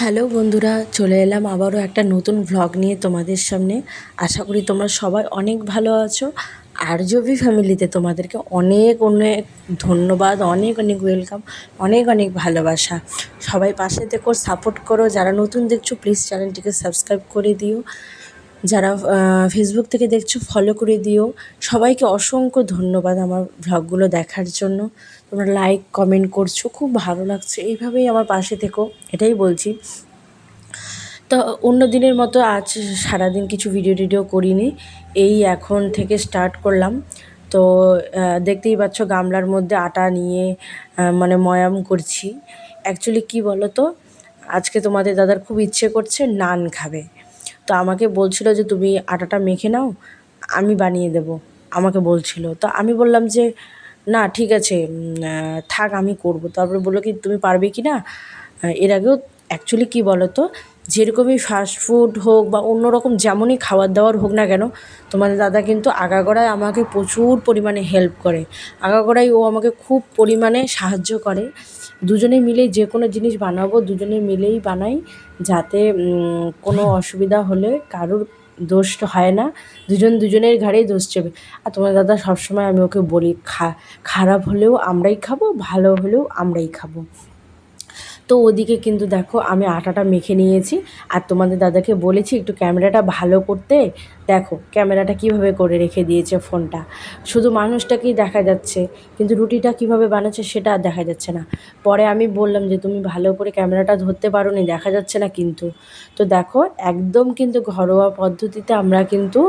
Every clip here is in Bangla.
হ্যালো বন্ধুরা, চলে এলাম আবারও একটা নতুন ভ্লগ নিয়ে তোমাদের সামনে। আশা করি তোমরা সবাই অনেক ভালো আছো। আরজবি ফ্যামিলিতে তোমাদেরকে অনেক অনেক ধন্যবাদ, অনেক অনেক ওয়েলকাম অনেক অনেক ভালোবাসা। সবাই পাশে থেকো সাপোর্ট করো। যারা নতুন দেখছ প্লিজ চ্যানেলটিকে সাবস্ক্রাইব করে দিও। যারা ফেসবুক থেকে দেখছ ফলো করে দিও। সবাইকে অসংখ্য ধন্যবাদ আমার ভ্লগগুলো দেখার জন্য। তোমরা লাইক কমেন্ট করছ, খুব ভালো লাগছে। এইভাবেই আমার পাশে থেকো, এটাই বলছি। তো অন্য দিনের মতো আজ সারাদিন কিছু ভিডিও টিডিও করিনি, এই এখন থেকে স্টার্ট করলাম। তো দেখতেই পাচ্ছ গামলার মধ্যে আটা নিয়ে মানে ময়াম করছি। অ্যাকচুয়ালি কী বলো তো আজকে তোমাদের দাদার খুব ইচ্ছে করছে নান খাবে। তো আমাকে বলছিল যে, তুমি আটাটা মেখে নাও, আমি বানিয়ে দেবো। আমাকে বলছিল। তো আমি বললাম যে না, ঠিক আছে থাক আমি করব। তারপরে বলল কি, তুমি পারবে কি না? এর আগেও অ্যাকচুয়ালি কী বলো তো যেরকমই ফাস্ট ফুড হোক বা অন্য রকম যেমনই খাবার দাবার হোক না কেন তোমাদের দাদা কিন্তু আগাগোড়ায় আমাকে প্রচুর পরিমাণে হেল্প করে। আগাগোড়ায় ও আমাকে খুব পরিমাণে সাহায্য করে। দুজনে মিলেই যে কোনো জিনিস বানাবো, দুজনে মিলেই বানাই যাতে কোনো অসুবিধা হলে কারোর দোষ হয় না। দুজন দুজনের ঘাড়েই দোষ চেপে। আর তোমার দাদা সবসময় আমি ওকে বলি, খা, খারাপ হলেও আমরাই খাব, ভালো হলেও আমরাই খাব। তো ওদিকে কিন্তু দেখো আমি আটাটা মেখে নিয়েছি। আর তোমাদের দাদাকে বলেছি একটু ক্যামেরাটা ভালো করতে। দেখো, ক্যামেরাটা কীভাবে করে রেখে দিয়েছে ফোনটা? শুধু মানুষটাকেই দেখা যাচ্ছে, কিন্তু রুটিটা কীভাবে বানাচ্ছে সেটা আর দেখা যাচ্ছে না। পরে আমি বললাম যে, তুমি ভালো করে ক্যামেরাটা ধরতে পারো নি দেখা যাচ্ছে না কিন্তু। তো দেখো, একদম কিন্তু ঘরোয়া পদ্ধতিতে আমরা কিন্তু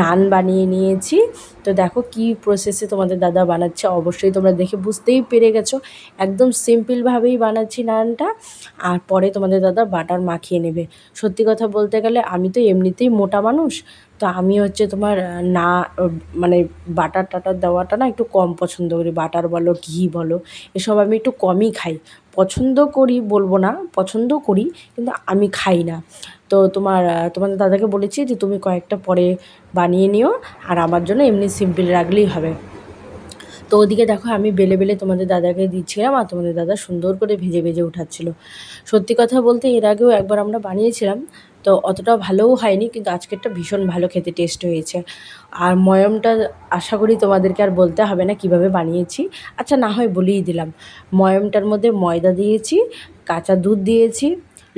নান বানিয়ে নিয়েছি। তো দেখো, কি প্রসেসে তোমাদের দাদা বানাচ্ছে, অবশ্যই তোমরা দেখে বুঝতেই পেরে গেছো। একদম সিম্পলভাবেই বানাচ্ছি নানটা, আর পরে তোমাদের দাদা বাটার মাখিয়ে নেবে। সত্যি কথা বলতে গেলে, আমি তো এমনিতেই মোটা মানুষ তো আমি হচ্ছে তোমার না মানে বাটার টাটার দেওয়াটা না একটু কম পছন্দ করি। বাটার বলো, ঘি বলো, এসব আমি একটু কমই খাই। পছন্দ করি বলব না, পছন্দ করি, কিন্তু আমি খাই না। তো তোমার তোমাদের দাদাকে বলেছি যে, তুমি কয়েকটা পরে বানিয়ে নিও, আর আমার জন্য এমনি সিম্পল রাখলেই হবে। তো ওদিকে দেখো আমি বেলে বেলে তোমাদের দাদাকে দিচ্ছিলাম আর তোমাদের দাদা সুন্দর করে ভেজে ভেজে উঠাচ্ছিলো। সত্যি কথা বলতে এর আগেও একবার আমরা বানিয়েছিলাম, তো অতটা ভালোও হয়নি কিন্তু আজকেরটা ভীষণ ভালো খেতে টেস্ট হয়েছে। আর ময়মটা আশা করি তোমাদেরকে আর বলতে হবে না কীভাবে বানিয়েছি। আচ্ছা না হয় বলেই দিলাম। ময়মটার মধ্যে ময়দা দিয়েছি, কাঁচা দুধ দিয়েছি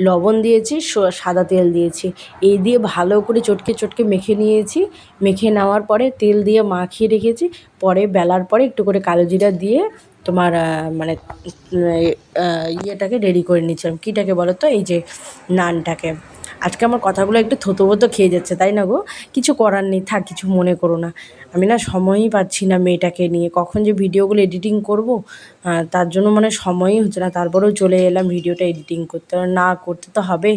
লবণ দিয়েছি সাদা তেল দিয়েছি। এই দিয়ে ভালো করে চটকে চটকে মেখে নিয়েছি। মেখে নেওয়ার পরে তেল দিয়ে মাখিয়ে রেখেছি। পরে, বেলার পরে একটু করে কালো জিরা দিয়ে তোমার মানে ইয়েটাকে রেডি করে নিয়েছিলাম। কীটাকে বলো তো এই যে, নানটাকে। আজকে আমার কথাগুলো একটু থতবত খেয়ে যাচ্ছে, তাই না গো? কিছু করার নেই, থাক, কিছু মনে করো না। আমি না সময়ই পাচ্ছি না মেয়েটাকে নিয়ে। কখন যে ভিডিওগুলো এডিটিং করব তার জন্য মানে সময়ই হচ্ছে না। তারপরেও চলে এলাম ভিডিওটা এডিটিং করতে। না করতে তো হবে।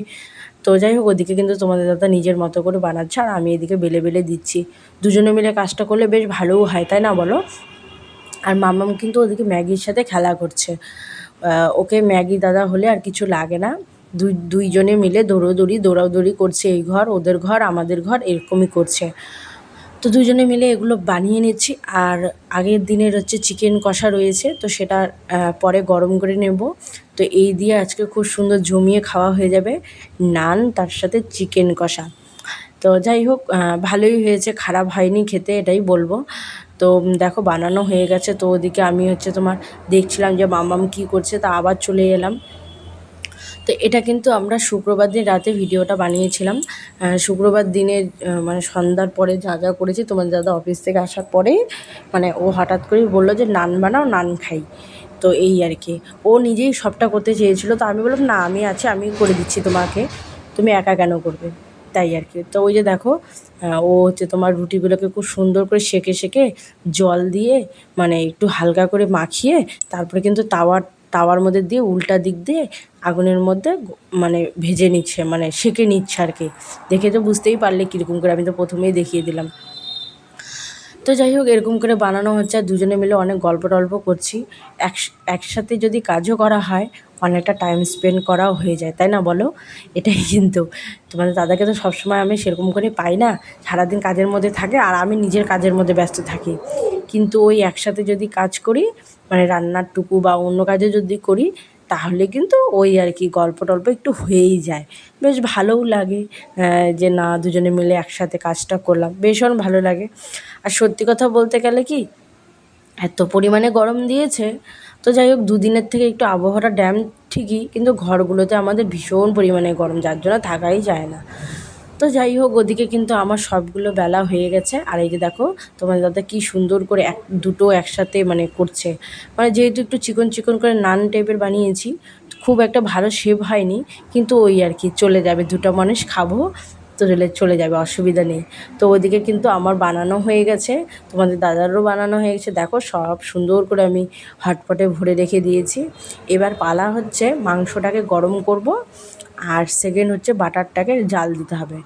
তো যাই হোক, ওদিকে কিন্তু তোমাদের দাদা নিজের মতো করে বানাচ্ছে, আর আমি এদিকে বেলে বেলে দিচ্ছি। দুজনে মিলে কাজটা করলে বেশ ভালোও হয়, তাই না বলো? আর মামাম কিন্তু ওদিকে ম্যাগির সাথে খেলা করছে। ওকে ম্যাগি দাদা হলে আর কিছু লাগে না। দুই, দুইজনে মিলে দৌড়োদৌড়ি, দৌড়াদৌড়ি করছে এই ঘর, ওদের ঘর, আমাদের ঘর, এরকমই করছে। তো দুজনে মিলে এগুলো বানিয়ে নিচ্ছি। আর আগের দিনের হচ্ছে চিকেন কষা রয়েছে, তো সেটা পরে গরম করে নেব। তো এই দিয়ে আজকে খুব সুন্দর জমিয়ে খাওয়া হয়ে যাবে নান, তার সাথে চিকেন কষা। তো যাই হোক ভালোই হয়েছে, খারাপ হয়নি খেতে, এটাই বলব। তো দেখো, বানানো হয়ে গেছে। তো ওদিকে আমি হচ্ছে তোমার দেখছিলাম যে মামাম কী করছে, তা আবার চলে এলাম। তো এটা কিন্তু আমরা শুক্রবার দিন রাতে ভিডিওটা বানিয়েছিলাম। শুক্রবার দিনে মানে সন্ধ্যার পরে যা যা করেছি, তোমার দাদা অফিস থেকে আসার পরে মানে ও হঠাৎ করেই বলল যে, নান বানাও, নান খাই। তো এই আর কি। ও নিজেই সবটা করতে চেয়েছিলো, তো আমি বললাম, না, আমি আছি, আমি করে দিচ্ছি তোমাকে। তুমি একা কেন করবে? তাই আর কি। তো ওই যে দেখো ও হচ্ছে তোমার রুটিগুলোকে খুব সুন্দর করে সেকে সেকে জল দিয়ে মানে একটু হালকা করে মাখিয়ে, তারপরে কিন্তু তাওয়ার তাওয়ার মধ্যে দিয়ে উল্টা দিক দিয়ে আগুনের মধ্যে মানে ভেজে নিচ্ছে মানে সেঁকে নিচ্ছে আর কি। দেখে তো বুঝতেই পারলে কীরকম করে, আমি তো প্রথমেই দেখিয়ে দিলাম। তো যাই হোক, এরকম করে বানানো হচ্ছে আর দুজনে মিলে অনেক গল্প টল্প করছি। এক, একসাথে যদি কাজও করা হয়, অনেকটা টাইম স্পেন্ড করাও হয়ে যায়, তাই না বলো? এটাই কিন্তু। তোমাদের দাদাকে তো সবসময় আমি সেরকম করে পাই না, সারাদিন কাজের মধ্যে থাকে আর আমি নিজের কাজের মধ্যে ব্যস্ত থাকি। কিন্তু ওই একসাথে যদি কাজ করি মানে রান্নার টুকু বা অন্য কাজে যদি করি, তাহলে কিন্তু ওই আর কি গল্প টল্প একটু হয়েই যায়। বেশ ভালোও লাগে যে না, দুজনে মিলে একসাথে কাজটা করলাম। ভীষণ ভালো লাগে। আর সত্যি কথা বলতে গেলে কি, এত পরিমাণে গরম দিয়েছে, তো যাই হোক, দুদিনের থেকে একটু আবহাওয়াটা ড্যাম ঠিকই, কিন্তু ঘরগুলোতে আমাদের ভীষণ পরিমাণে গরম, যার জন্য থাকাই যায় না। তো যাই হোক, ওদিকে কিন্তু আমার সবগুলো বেলা হয়ে গেছে। আর এই যে দেখো তোমার দাদা কি সুন্দর করে এক, দুটো একসাথে মানে করছে। মানে যেহেতু একটু চিকন চিকন করে নান টাইপের বানিয়েছি, খুব একটা ভালো শেপ হয়নি, কিন্তু ওই আর কি, চলে যাবে। দুটো মানুষ খাব, তো চলে চলে যাবে, অসুবিধা নেই। তো ওদিকে কিন্তু আমার বানানো হয়ে গেছে, তোমাদের দাদারও বানানো হয়ে গেছে। দেখো, সব সুন্দর করে আমি হটপটে ভরে রেখে দিয়েছি। এবার পালা হচ্ছে, মাংসটাকে গরম করব আর সেকেন্ড হচ্ছে বাটারটাকে জাল দিতে হবে।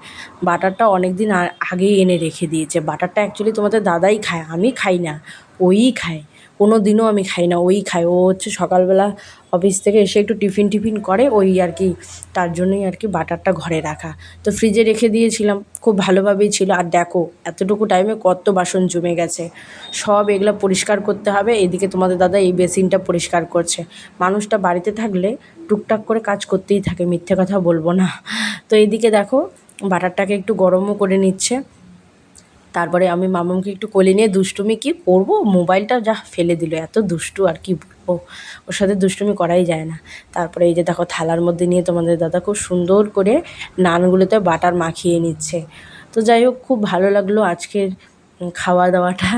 বাটারটা অনেক দিন আগেই এনে রেখে দিয়েছে। বাটারটা অ্যাকচুয়ালি তোমাদের দাদাই খায়, আমি খাই না, ওই খায়। কোনো দিনও আমি খাই না, ওই খায় ও হচ্ছে সকালবেলা অফিস থেকে এসে একটু টিফিন টিফিন করে, ওই আর কি, তার জন্যই আর কি বাটারটা ঘরে রাখা। তো ফ্রিজে রেখে দিয়েছিলাম, খুব ভালোভাবেই ছিল। আর দেখো, এতটুকু টাইমে কত বাসন জমে গেছে। সব এগুলো পরিষ্কার করতে হবে, এদিকে তোমাদের দাদা এই বেসিনটা পরিষ্কার করছে। মানুষটা বাড়িতে থাকলে টুকটাক করে কাজ করতেই থাকে, মিথ্যে কথা বলব না। তো এদিকে দেখো, বাটারটাকে একটু গরমও করে নিচ্ছে। তারপরে আমি মামামকে একটু কোলে নিয়ে দুষ্টুমি কি করব? মোবাইলটা যা ফেলে দিল, এত দুষ্টু আর কি বলব? ওর সাথে দুষ্টুমি করাই যায় না। তারপরে এই যে দেখো থালার মধ্যে নিয়ে তোমাদের দাদা খুব সুন্দর করে নানগুলোতে বাটার মাখিয়ে নিচ্ছে। তো যাই হোক, খুব ভালো লাগল আজকের খাওয়া দাওয়াটা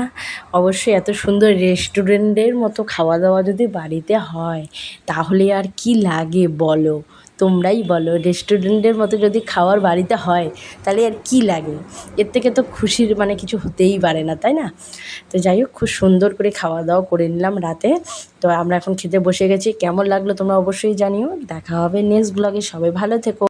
অবশ্যই এত সুন্দর রেস্টুরেন্টের মতো খাওয়া দাওয়া যদি বাড়িতে হয়, তাহলে আর কি লাগে বলো? তোমরাই বলো রেস্টুরেন্টের মতো যদি খাওয়ার বাড়িতে হয়, তাহলে আর কি লাগে? এর থেকে তো খুশির মানে কিছু হতেই পারে না, তাই না? তো যাই হোক, খুব সুন্দর করে খাওয়া দাওয়া করে নিলাম রাতে। তো আমরা এখন খেতে বসে গেছি। কেমন লাগল তোমরা অবশ্যই জানিও। দেখা হবে নেক্সট ব্লগে সবাই ভালো থেকো।